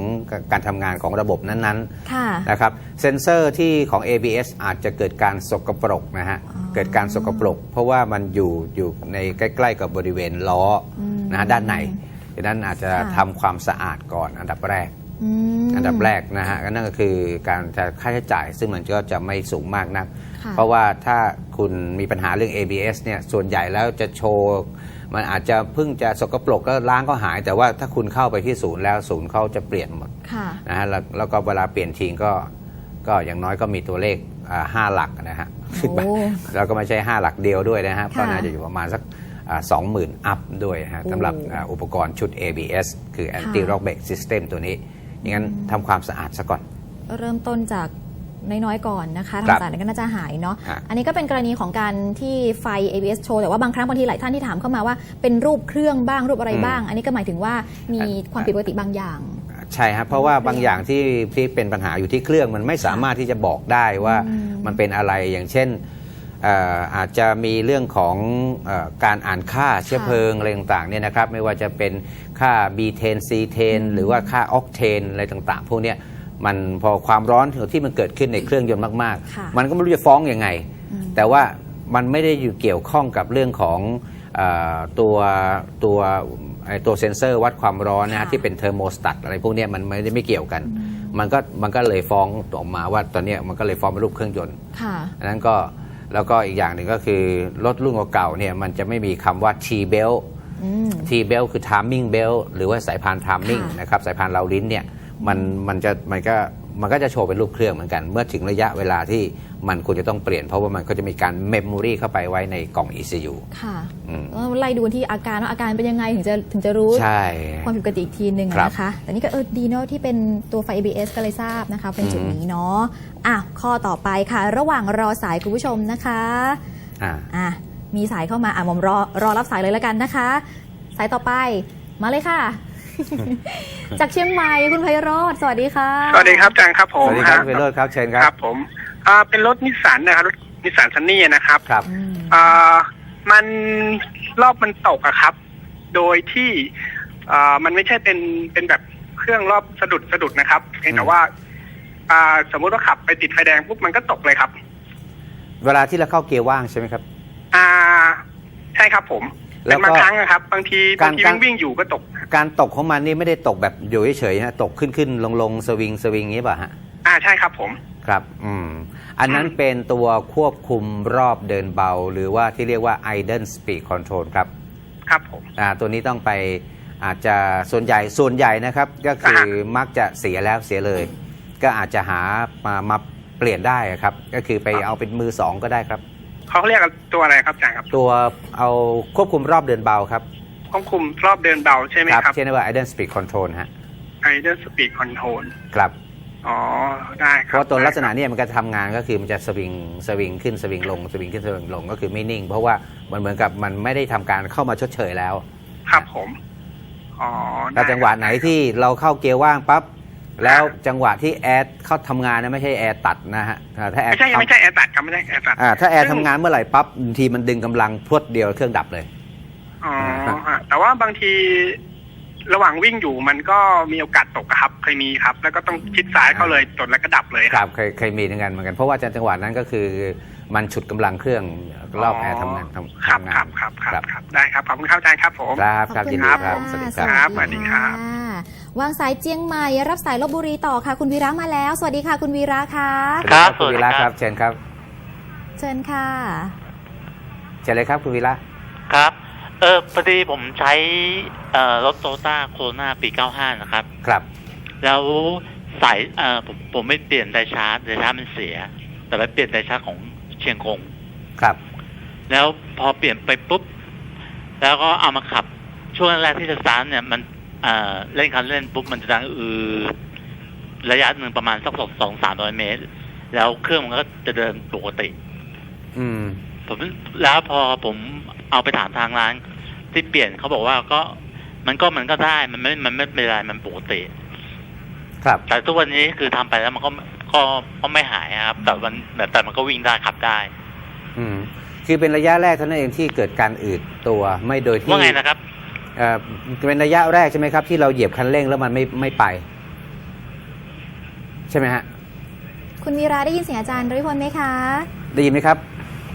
Speaker 2: การทำงานของระบบนั้น
Speaker 1: ค่ะ
Speaker 2: ๆนะครับเซนเซอร์ที่ของ ABS อาจจะเกิดการสกปรกนะฮะ
Speaker 1: อ๋อ
Speaker 2: เกิดการสกปรก เพราะว่ามันอยู่อยู่ในใกล้ๆกับบริเวณล้ออ
Speaker 1: ม
Speaker 2: นะฮะด้านในดังนั้นอาจจะ
Speaker 1: ค่ะ
Speaker 2: ทำความสะอาดก่อนอันดับแรก
Speaker 1: อืม
Speaker 2: อันดับแรกนะฮะก็นั่นก็คือการจะค่าใช้จ่าย ซึ่งมันก็จะไม่สูงมากนัก
Speaker 1: ค่ะ
Speaker 2: เพราะว่าถ้าคุณมีปัญหาเรื่อง ABS เนี่ยส่วนใหญ่แล้วจะโชว์ มันอาจจะเพิ่งจะสกปรกแล้วล้างก็หาย แต่ว่าถ้าคุณเข้าไปที่ศูนย์แล้วศูนย์เขาจะเปลี่ยนหมด
Speaker 1: ค่ะ
Speaker 2: นะฮะแล้วแล้วก็เวลาเปลี่ยนทิ้งก็ก็อย่างน้อยก็มีตัวเลขอ่าห้าหลักนะฮะขึ้นไป
Speaker 1: โอ้
Speaker 2: แล้วก็ไม่ใช่5หลักเดียวด้วยนะฮะ
Speaker 1: ค่ะ
Speaker 2: ก็น่าจะอยู่ประมาณสักสองหมื่นอัพด้วยนะฮะ
Speaker 1: โอ้
Speaker 2: สำหรับอ่าอุปกรณ์ชุด ABS คือ Anti Rock Brake System ตัวนี้อย่างนั้นทำความสะอาดซะก่อน
Speaker 1: เริ่มต้นจาก น้อยๆก่อนนะคะ
Speaker 2: ครับ
Speaker 1: ทำสารก็น่าจะหายเนาะ
Speaker 2: ฮะ
Speaker 1: อันนี้ก็เป็นกรณีของการที่ไฟ ABS โชว์แต่ว่าบางครั้งบางทีหลายท่านที่ถามเข้ามาว่าเป็นรูปเครื่องบ้างรูปอะไรบ้าง อันนี้ก็หมายถึงว่ามีความผิดปกติบางอย่าง
Speaker 2: ใช่ครับเพราะว่าบางอย่างที่ที่เป็นปัญหาอยู่ที่เครื่องมันไม่สามารถที่จะบอกได้ว่า
Speaker 1: อืม
Speaker 2: มันเป็นอะไรอย่างเช่นเอ่ออาจจะมีเรื่องของเออการอ่านค่าเชื้อเพลิงอะไรต่างๆเนี่ยนะครับไม่ว่าจะเป็นค่า B10 C10 หรือว่าค่าออกเทนอะไรต่างๆ พวกเนี้ย มันพอความร้อนที่มันเกิดขึ้นในเครื่องยนต์มาก
Speaker 1: ค่ะ
Speaker 2: ๆมันก็ไม่รู้จะฟ้องยังไง
Speaker 1: อืม
Speaker 2: แต่ว่ามันไม่ได้อยู่เกี่ยวข้องกับเรื่องของเออตัวตัวไอ้ตัวเซ็นเซอร์วัดความร้อนนะฮะ
Speaker 1: ค่ะ
Speaker 2: ที่เป็นเทอร์โมสตัตอะไรพวกเนี้ยมันไม่ได้ไม่เกี่ยวกัน มันก็มันก็เลยฟ้องออกมาว่าตอนเนี้ยมันก็เลยฟ้องเป็นรูปเครื่องยนต์
Speaker 1: ค่ะ
Speaker 2: อันนั้นก็แล้วก็อีกอย่างหนึ่งก็คือ รถรุ่นเก่าๆเนี่ยมันจะไม่มีคำว่า T belt
Speaker 1: อืม
Speaker 2: T belt คือ timing belt หรือว่าสายพาน timing
Speaker 1: ค่ะ
Speaker 2: นะครับสายพานเราลิ้นเนี่ย มันมันจะมันก็มันก็จะโชว์เป็นรูปเครื่องเหมือนกัน เมื่อถึงระยะเวลาที่มันควรจะต้องเปลี่ยน เพราะว่ามันก็จะมีการ memory เข้าไปไว้ในกล่อง ECU
Speaker 1: ค่ะ
Speaker 2: อืม
Speaker 1: เออไล่ดูที่อาการว่าอาการเป็นยังไงถึงจะถึงจะรู้
Speaker 2: ใช่
Speaker 1: ความผิดปกติอีกทีหนึ่งอะ
Speaker 2: ครับ
Speaker 1: นะคะ แต่นี่ก็เออดีเนาะที่เป็นตัวไฟ ABS ก็เลยทราบนะคะ เป็นจุด
Speaker 2: อืม
Speaker 1: นี้เนาะอะข้อต่อไปค่ะ ระหว่างรอสายคุณผู้ชมนะคะ
Speaker 2: อ่า
Speaker 1: อะมีสายเข้ามาอะผมรอรอรับสายเลยแล้วกันนะคะ สายต่อไปมาเลยค่ะ จากเชียงใหม่คุณไพโรธสวัสดีค่ะ
Speaker 4: สวัสดีครับอาจารย์ครับผ
Speaker 2: ส
Speaker 4: ม
Speaker 2: วัสดีครับ
Speaker 4: ฮะ
Speaker 2: เวโรดครับเชิญค
Speaker 4: ค
Speaker 2: รั
Speaker 4: รับบผมอ่าเป็นรถนิสสันนะครับรถนิสสันซันนี่นะครับ
Speaker 2: ครับ
Speaker 1: อืม
Speaker 4: อ่ามันรอบมันตกอะครับ โดยที่อ่ามันไม่ใช่เป็นเป็นแบบเครื่องรอบสะดุดสะดุดนะครับเพียงแต่
Speaker 2: อืม
Speaker 4: ว่าอ่าสมมุติว่าขับไปติดไฟแดงปุ๊บมันก็ตกเลยครับ
Speaker 2: เวลาที่เราเข้าเกียร์ว่างใช่ไหมครับ
Speaker 4: อ่า ใช่ครับผม
Speaker 2: แล้
Speaker 4: เป็
Speaker 2: วนก็
Speaker 4: บางครั้งอะครับบางที
Speaker 2: กา
Speaker 4: บารงที
Speaker 2: การ
Speaker 4: วิ่งวิ่งอยู่ก็ตก
Speaker 2: การตกของมันนี่ไม่ได้ตกแบบอยู่เฉยๆนะตกขึ้นขึ้นลงลงสวิงสวิงอย่างนี้ป่ะฮะ
Speaker 4: อ่าใช่ครับผม
Speaker 2: ครับ อืม อันนั้นเป็นตัวควบคุมรอบเดินเบา หรือว่าที่เรียกว่า idle speed control ครับ
Speaker 4: ครับผม
Speaker 2: อ่าตัวนี้ต้องไปอาจจะส่วนใหญ่ส่วนใหญ่นะครับ ก็คือมักจะเสียแล้วเสียเลย ก็อาจจะหามามาเปลี่ยนได้ครับ ก็คือไปเอาเป็นมือสองก็ได้ครับ
Speaker 4: เขาเรียกตัวอะไรครับอาจารย์ครับ
Speaker 2: ตัวเอาควบคุมรอบเดินเบาครับ
Speaker 4: ควบคุมรอบเดินเบาใช่ไหมครับ
Speaker 2: เช่นว่า idle speed control ฮะ
Speaker 4: idle speed control
Speaker 2: ครับ
Speaker 4: อ๋อได้ค
Speaker 2: เพ
Speaker 4: รับ
Speaker 2: ราะตัวลักษณะเนี้มันก็จะทำงานก็คือมันจะสวิงสวิงขึ้นสวิงลงสวิงขึ้นสวิงลงก็คือไม่นิ่ง เพราะว่ามันเหมือนกับมันไม่ได้ทำการเข้ามาชดเชยแล้ว
Speaker 4: ครับผมอ๋อ
Speaker 2: แต่
Speaker 4: ได้
Speaker 2: จังหวะไหนที่เราเข้าเกียร์ว่างปั๊บ แล้วจังหวะที่แอร์เข้าทำงานนะไม่ใช่แอร์ตัดนะฮะอ่าถ้าแอร์
Speaker 4: ไม่ใช่
Speaker 2: ทำ
Speaker 4: ไม่ใช่แอร์ตัดครับไม่ใช่แอร์ตัด
Speaker 2: อ่าถ้าแอร์ทำงานเมื่อไหร่ปั๊บบางทีมันดึงกำลังพรวดเดียวเครื่องดับเลย
Speaker 4: อ๋อฮะแต่ว่าบางทีระหว่างวิ่งอยู่มันก็มีโอกาสตกอะครับ เคยมีครับ แล้วก็ต้องชิดซ้ายเข้าเลยจดแล้วก็ดับเลย
Speaker 2: ครับเคยเคยมีเหมือนกันเหมือนกัน เพราะว่าจังหวะนั้นก็คือมันฉุดกำลังเครื่องรอบแอร์ทำงานทำ
Speaker 4: ครับ
Speaker 2: ทำงาน
Speaker 4: ครับครับครับครับได้ครับขอบคุณครับอาจารย์ครับผม
Speaker 2: ครับครับ
Speaker 1: ขอ
Speaker 2: ยิน
Speaker 1: ณ
Speaker 2: ดีะครับสวัสดีค
Speaker 1: ส
Speaker 2: รับ
Speaker 4: สวัสดีครับะ
Speaker 1: วางสายเจียงใหม่ รับสายลบบุรีต่อค่ะ คุณวีระมาแล้ว สวัสดีค่ะ คุณวีระค่ะ
Speaker 5: ครับ
Speaker 2: คุณวีระ
Speaker 5: สวัสดี
Speaker 2: ค
Speaker 5: ครั
Speaker 2: รับ
Speaker 5: บ
Speaker 2: เชิญครับ
Speaker 1: เชิญค่ะ
Speaker 2: เชิญเลยครับ คุณวีระ
Speaker 5: ครับเออพอดีผมใช้เอ่อรถโตต้าโคโรนาปี 95 นะครับ
Speaker 2: ครับ
Speaker 5: แล้วสายเอ่อผมผมไม่เปลี่ยนไดชาร์จไดชาร์จมันเสีย แต่ไปเปลี่ยนไดชาร์จของเชียงคง
Speaker 2: ครับ
Speaker 5: แล้วพอเปลี่ยนไปปุ๊บ แล้วก็เอามาขับช่วงแรกที่จะสตาร์ทเนี่ยมัน เอ่อเล่นคันเล่นปุ๊บมันจะดังอือระยะหนึ่งประมาณสักสองสองสามร้อยเมตร แล้วเครื่องมันก็จะเดินปกติ
Speaker 2: อืม
Speaker 5: ผมแล้วพอผมเอาไปถามทางร้านที่เปลี่ยนเขาบอกว่าก็ มันก็มันก็ได้มันไม่มันไม่เป็นไรมันปกติ
Speaker 2: ครับ
Speaker 5: แต่ทุกวันนี้คือทำไปแล้วมันก็ก็ก็ไม่หายอะครับ แต่มันแต่แต่มันก็วิ่งได้ขับได้
Speaker 2: อืม คือเป็นระยะแรกเท่านั้นเองที่เกิดการอืดตัวไม่โดยที่
Speaker 5: ว่าไงนะครับ
Speaker 2: เอ่อเป็นระยะแรกใช่ไหมครับ ที่เราเหยียบคันเร่งแล้วมันไม่ไม่ไป ใช่ไหมฮะ
Speaker 1: คุณวีระได้ยินเสียงอาจารย์ริพลไหมคะ
Speaker 2: ได้ยินไหมครับ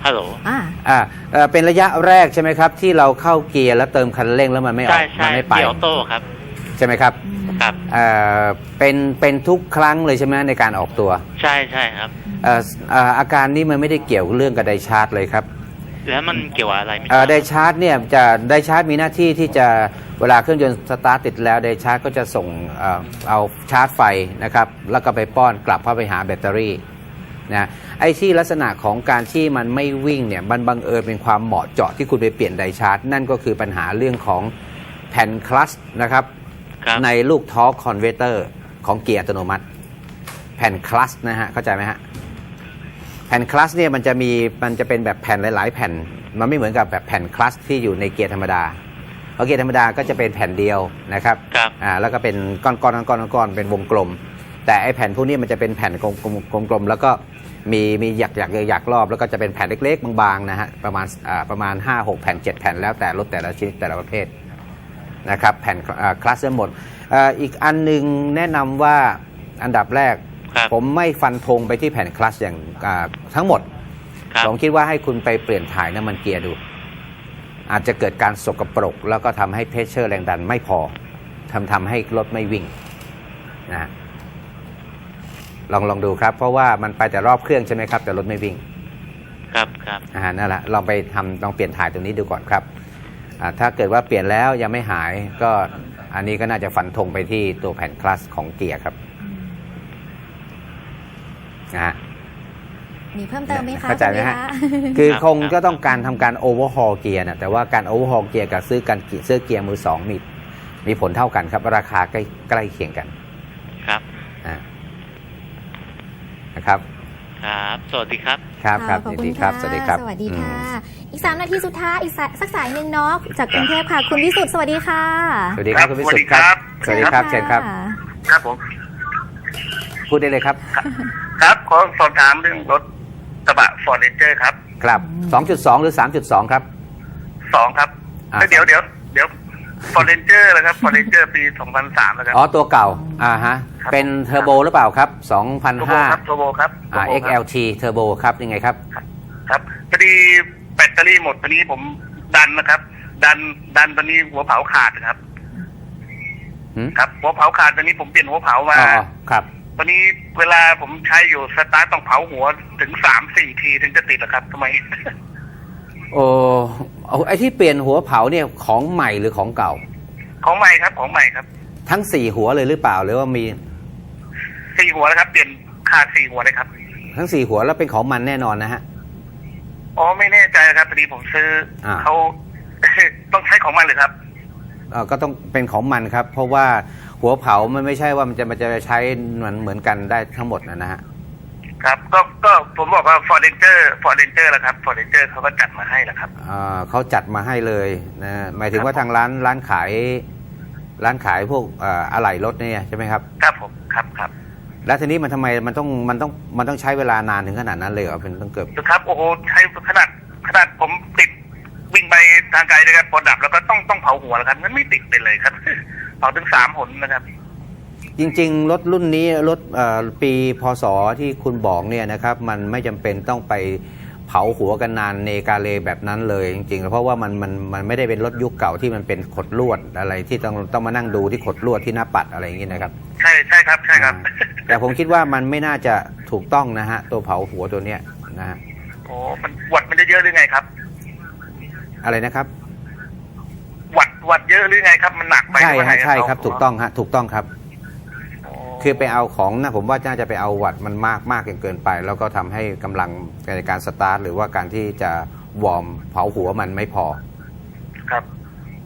Speaker 5: ฮัลโหล
Speaker 1: อ่า
Speaker 2: อ่าเอ่อเป็นระยะแรกใช่ไหมครับ ที่เราเข้าเกียร์แล้วเติมคันเร่งแล้วมันไม่ออ
Speaker 5: ใช่
Speaker 2: ก
Speaker 5: ใช่
Speaker 2: มันไม่ไป
Speaker 5: เกียร์ออโต้ครับ
Speaker 2: ใช่ไหมครับ
Speaker 5: ครับ
Speaker 2: เอ่อเป็นเป็นทุกครั้งเลยใช่ไหมในการออกตัว
Speaker 5: ใช่ใช่ครับ
Speaker 2: เอ่อเอ่ออาการนี้มันไม่ได้เกี่ยวเรื่องกับไดชาร์จเลยครับ
Speaker 5: แล้วมันเกี่ยวอะไรไม่
Speaker 2: เอ่อ
Speaker 5: ทราบ
Speaker 2: ไดชาร์จเนี่ยจะไดชาร์จมีหน้าที่ที่จะเวลาเครื่องยนต์สตาร์ทติดแล้วไดชาร์จก็จะส่งเอ่อเอาชาร์จไฟนะครับแล้วก็ไปป้อนกลับเข้าไปหาแบตเตอรี่นะไอ้ที่ลักษณะของการที่มันไม่วิ่งเนี่ยมันบังเอิญเป็นความเหมาะเจาะที่คุณไปเปลี่ยนไดชาร์จ นั่นก็คือปัญหาเรื่องของแผ่นคลัตช์นะครับ
Speaker 5: ครับ
Speaker 2: ในลูกทอร์คคอนเวอร์เตอร์ของเกียร์อัตโนมัติ แผ่นคลัสนะฮะเข้าใจไหมฮะ แผ่นคลัสเนี่ยมันจะมีมันจะเป็นแบบแผ่นหลาย ๆ แผ่น มันไม่เหมือนกับแบบแผ่นคลัสที่อยู่ในเกียร์ธรรมดาเพราะเกียร์ธรรมดาก็จะเป็นแผ่นเดียวนะครับ
Speaker 5: ครับ
Speaker 2: อ่าแล้วก็เป็นก้อนๆก้อนๆก้อนๆก้อนๆเป็นวงกลม แต่ไอ้แผ่นพวกนี้มันจะเป็นแผ่นกลมๆกลมๆแล้วก็มีมีหยักหยักหยักๆรอบ แล้วก็จะเป็นแผ่นเล็ก ๆ บางๆนะฮะประมาณอ่าประมาณ 5 6 แผ่น 7 แผ่นแล้วแต่รถแต่ละชนิดแต่ละประเภทนะครับแผ่นคลาสเซอร์หมดเอ่ออีกอันหนึงแนะนำว่าอันดับแรก
Speaker 5: ครับ
Speaker 2: ผมไม่ฟันธงไปที่แผ่นคลัตชอย่างอ่าทั้งหมด
Speaker 5: ครับ
Speaker 2: ผมคิดว่าให้คุณไปเปลี่ยนถ่ายน้ำมันเกียร์ดู อาจจะเกิดการสกปรก แล้วก็ทำให้เพชเชอร์แรงดันไม่พอทำทำให้รถไม่วิ่งนะฮะลองลองดูครับ เพราะว่ามันไปแต่รอบเครื่องใช่ไหมครับ แต่รถไม่วิ่ง
Speaker 5: ครับครับ
Speaker 2: อ่านั่นแหละลองไปทำลองเปลี่ยนถ่ายตรงนี้ดูก่อนครับอ่าถ้าเกิดว่าเปลี่ยนแล้วยังไม่หายก็อันนี้ก็น่าจะฟันธงไปที่ตัวแผ่นคลัสของเกียร์ครับ นะฮะ
Speaker 1: มีเพิ่มเติมไหมคะ
Speaker 2: เข้าใจไหมฮะ
Speaker 1: คุณวิ
Speaker 2: คือ
Speaker 5: ครับ
Speaker 2: คงก็ต้องการทำการโอเวอร์ฮอลเกียร์นะแต่ว่าการโอเวอร์ฮอลเกียร์กับซื้อกันซื้อเกียร์มือสองมีมีผลเท่ากันครับ ราคาใกล้ใกล้เคียงกัน
Speaker 5: ครับ
Speaker 2: อ่านะครับ
Speaker 5: ครับ สวัสดีครับ
Speaker 2: ครับครับ
Speaker 1: ขอบ
Speaker 2: ยิน
Speaker 1: คุณ
Speaker 2: ดีครับะสวัสดีครับ
Speaker 1: สวัสดี
Speaker 2: อื
Speaker 1: ค่ะ
Speaker 2: ม
Speaker 1: อีก3นาทีสุดท้าย อีกสายสักสายหนึ่งเนาะ จากกรุงเทพค่ะ คุณวิสุทธ์สวัสดีค่ะ
Speaker 2: สวัสดีครับคุณวิสุทธิ์ครับ สวัสดีครับ เชิญครับะ
Speaker 4: ครับผม
Speaker 2: พูดได้เลยครับ
Speaker 4: ครับขอสอบถามเรื่องรถกระบะฟอร์เรนเจอร์ครับ
Speaker 2: ครับ2.2หรือ3.2ครับ
Speaker 4: สองครับ
Speaker 2: อ่า
Speaker 4: แล้วเดี๋ยวเดี๋ยวเดี๋ยวฟอร์เรนเจอร์นะครับฟอร์เรนเจอร์ปีสองพันสามนะครับ
Speaker 2: อ๋อ ตัวเก่า อ่าฮะ
Speaker 4: ครับ
Speaker 2: เป็นเทอร์โบหรือเปล่าครับ
Speaker 4: โทโบครับโท
Speaker 2: 2,500
Speaker 4: โบครับ
Speaker 2: อ่า
Speaker 4: Turbo ครับ
Speaker 2: XLT เทอร์โบครับ ยังไงครับ
Speaker 4: ครับพอดีแบตเตอรี่หมดตอนนี้ผมดันนะครับ ดันดันตอนนี้หัวเผาขาดนะครับ
Speaker 2: หืม
Speaker 4: ครับหัวเผาขาดตอนนี้ผมเปลี่ยนหัวเผา
Speaker 2: อ๋
Speaker 4: มา
Speaker 2: อครับ
Speaker 4: ตอนนี้เวลาผมใช้อยู่สตาร์ทต้องเผาหัวถึงสามสี่ทีถึงจะติดนะครับทำไม
Speaker 2: โอ้เอาไอ้ที่เปลี่ยนหัวเผาเนี่ยของใหม่หรือของเก่า
Speaker 4: ของใหม่ครับ ของใหม่ครับ
Speaker 2: ทั้งสี่หัวเลยหรือเปล่าหรือว่ามี
Speaker 4: สี่หัวแล้วครับ เปลี่ยนขาดสี่หัวเลยครับ
Speaker 2: ทั้งสี่หัวแล้วเป็นของมันแน่นอนนะฮะ
Speaker 4: อ๋อไม่แน่ใจนะครับพอดีผมซื้ออาเขาต้องใช้ของมันเลยครับ
Speaker 2: เอ่อก็ต้องเป็นของมันครับ เพราะว่า หัวเผามันไม่ใช่ว่ามันจะมันจะใช้เหมือนเหมือนกันได้ทั้งหมดนะนะฮะ
Speaker 4: ครับก็ก็ผมบอกว่าฟอร์เรนเจอร์ฟอร์เรนเจอร์แล้วครับฟอร์เรนเจอร์เขาก็จัดมาให้แล้วครับ
Speaker 2: เอ่อเขาจัดมาให้เลยนะหมายถึงว่า
Speaker 4: ครับ
Speaker 2: ทางร้านร้านขาย ร้านขายพวกเอ่ออะไหล่รถเนี่ยใช่ไหมครับ
Speaker 4: ครับผมครับครับ
Speaker 2: แล้วทีนี้มันทำไมมันต้องมันต้องมันต้องใช้เวลานานถึงขนาดนั้นเลยเหรอเป็นต้องเกือบ
Speaker 4: ครับโอ้โหใช้ขนาดขนาดผมติดวิ่งไปทางไกลนะครับพอดับแล้วก็ต้องต้องเผาหัวแล้วครับงั้นไม่ติดไปเลยครับ เผาถึงสามหนนะครับ
Speaker 2: จริงๆ รถรุ่นนี้รถเอ่อปีพศที่คุณบอกเนี่ยนะครับ มันไม่จำเป็นต้องไปเผาหัวกันนานเนกาเลแบบนั้นเลยจริงๆ เพราะว่ามันมันมันไม่ได้เป็นรถยุคเก่าที่มันเป็นขดลวดอะไรที่ต้องต้องมานั่งดูที่ขดลวดที่หน้าปัดอะไรอย่างนี้นะครับ
Speaker 4: ใช่ใช่ครับใช่ครับ
Speaker 2: อ่าแต่ผมคิดว่ามันไม่น่าจะถูกต้องนะฮะ ตัวเผาหัวตัวเนี้ยนะฮะ
Speaker 4: โอ้มันวัดมันจะเยอะหรือไงครับ
Speaker 2: อะไรนะครับ
Speaker 4: วัดวัดเยอะหรือไงครับมันหนักไป
Speaker 2: ใช่
Speaker 4: หรือว่า
Speaker 2: ฮะ
Speaker 4: ไง
Speaker 2: ใช่ครับ ถูกต้องฮะถูกต้องครับ
Speaker 4: โอ้
Speaker 2: คือไปเอาของนะผมว่าน่าจะไปเอาวัตต์มันมากมากเกินไป แล้วก็ทำให้กำลังในการสตาร์ทหรือว่าการที่จะวอร์มเผาหัวมันไม่พอ
Speaker 4: ครับ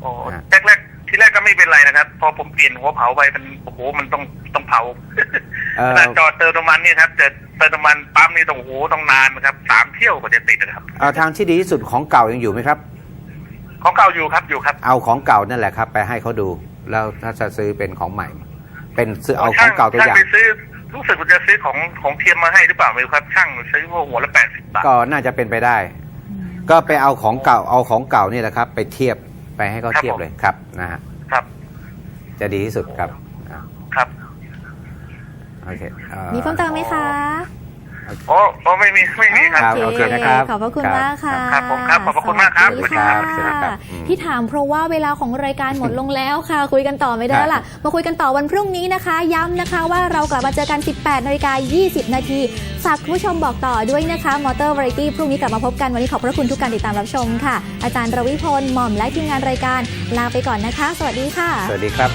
Speaker 4: โอ้
Speaker 2: ฮะ
Speaker 4: แรกแรกๆที่แรกก็ไม่เป็นไรนะครับ พอผมเปลี่ยนหัวเผาไปมันโอ้โหมันต้องต้องเผา
Speaker 2: เอ่
Speaker 4: ข
Speaker 2: อ
Speaker 4: นาดจอดเติมน้ำมันเนี่ยครับเติมเติมน้ำมันปั๊มนี่ต้องโอ้โหต้องนานนะครับสามเที่ยวกว่าจะติดนะครับ
Speaker 2: เอ่อทางที่ดีที่สุดของเก่ายังอยู่ไหมครับ
Speaker 4: ของเก่าอยู่ครับอยู่ครับ
Speaker 2: เอาของเก่านั่นแหละครับ ไปให้เขาดู แล้วถ้าจะซื้อเป็นของใหม่ เป็นซื้อเอาของเก่าตัวอย่าง
Speaker 4: ช่ไปซื้อรู้สึกว่าจะซื้อของของเทียมมาให้หรือเปล่าไม่รู้ครับ ช่างซื้อพวกหัวละแปดสิบบาท
Speaker 2: ก็น่าจะเป็นไปได้ ก็ไปเอาของเก่าเอาของเก่านี่แหละครับ ไปเทียบไปให้เขาเทียบเลยครับนะฮะ
Speaker 4: ครับ
Speaker 2: จะดีที่สุดครับอ่า
Speaker 4: ครับ
Speaker 2: โอเคเอ่อ
Speaker 1: มีเพิ่มเติมไหมคะ
Speaker 4: โอ้โอ้ไม่มีไม่มีครับ
Speaker 2: ครับ โอเคนะครับ
Speaker 1: ขอบพระคุณ
Speaker 2: ครับ
Speaker 1: มากค่ะ
Speaker 4: ครับผมครับขอบพระคุณมากครับ
Speaker 1: สวัสดีค่ะ
Speaker 2: สวัสดีครับอืม
Speaker 1: ที่ถามเพราะว่าเวลาของรายการหมดลงแล้วค่ะ คุยกันต่อไม่ได้แล้วล่ะ มาคุยกันต่อวันพรุ่งนี้นะคะ ย้ำนะคะว่าเรากลับมาเจอกัน 18นาฬิกา20 นาทีฝากคุณผู้ชมบอกต่อด้วยนะคะมอเตอร์วาไรตี้พรุ่งนี้กลับมาพบกันวันนี้ขอบพระคุณทุกการติดตามรับชมค่ะ อาจารย์รวิพลหม่อมและทีมงานรายการลาไปก่อนนะคะ สวัสดีค่ะ
Speaker 2: สวัสดีครับ